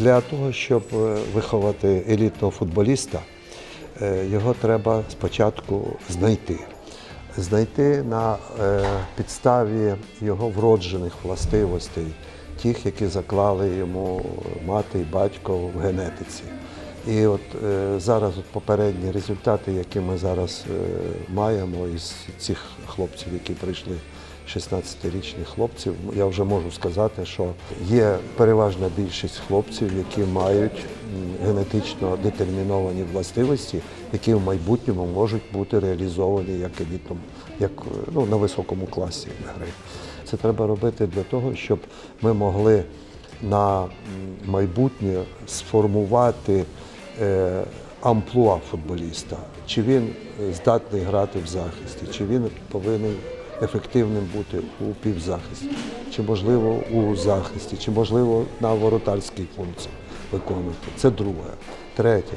Для того, щоб е, виховати елітного футболіста, е, його треба спочатку знайти. Знайти на е, підставі його вроджених властивостей, тих, які заклали йому мати і батько в генетиці. І от зараз от попередні результати, які ми зараз маємо із цих хлопців, які прийшли, 16-річних хлопців, я вже можу сказати, що є переважна більшість хлопців, які мають генетично детерміновані властивості, які в майбутньому можуть бути реалізовані як елітом, як е, ну, на високому класі гри. Це треба робити для того, щоб ми могли на майбутнє сформувати е, амплуа футболіста. Чи він е, здатний грати в захисті, чи він повинен ефективним бути у півзахисті, чи можливо у захисті, чи можливо на воротарській функції виконувати. Це друге. Третє.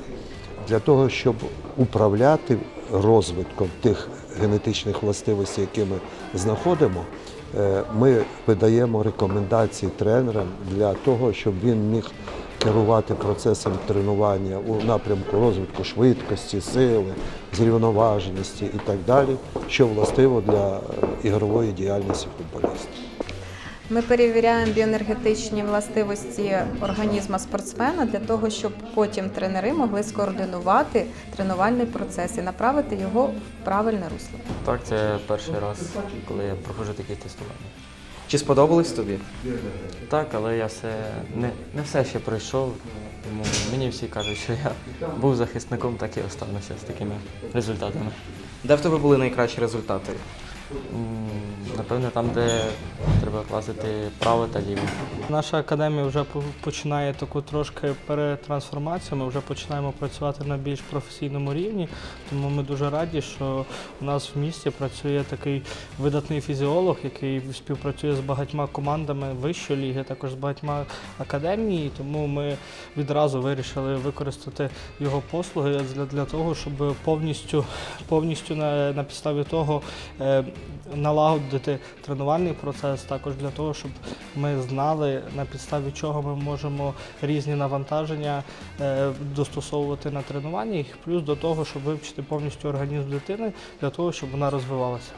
Для того, щоб управляти розвитком тих генетичних властивостей, які ми знаходимо, е, ми видаємо рекомендації тренерам для того, щоб він міг керувати процесом тренування у напрямку розвитку швидкості, сили, зрівноваженості і так далі, що властиво для е, ігрової діяльності футболіста. Ми перевіряємо біоенергетичні властивості організму спортсмена для того, щоб потім тренери могли скоординувати тренувальний процес і направити його в правильне русло. Так, це перший раз, коли я проходжу такі тестування. Чи сподобалось тобі? Так, але я все не, не все ще пройшов. Тому мені всі кажуть, що я був захисником, так і остануся з такими результатами. Де в тебе були найкращі результати? М, Напевно, там, де треба класити право та ліво. Наша академія вже по- починає таку трошки перетрансформацію. Ми вже починаємо працювати на більш професійному рівні. Тому ми дуже раді, що у нас в місті працює такий видатний фізіолог, який співпрацює з багатьма командами вищої ліги, також з багатьма академії. Тому ми відразу вирішили використати його послуги для, для того, щоб повністю, повністю на, на підставі того е, налагодити тренувальний процес, також для того, щоб ми знали на підставі чого ми можемо різні навантаження е, достосовувати на тренуванні, плюс до того, щоб вивчити повністю організм дитини для того, щоб вона розвивалася.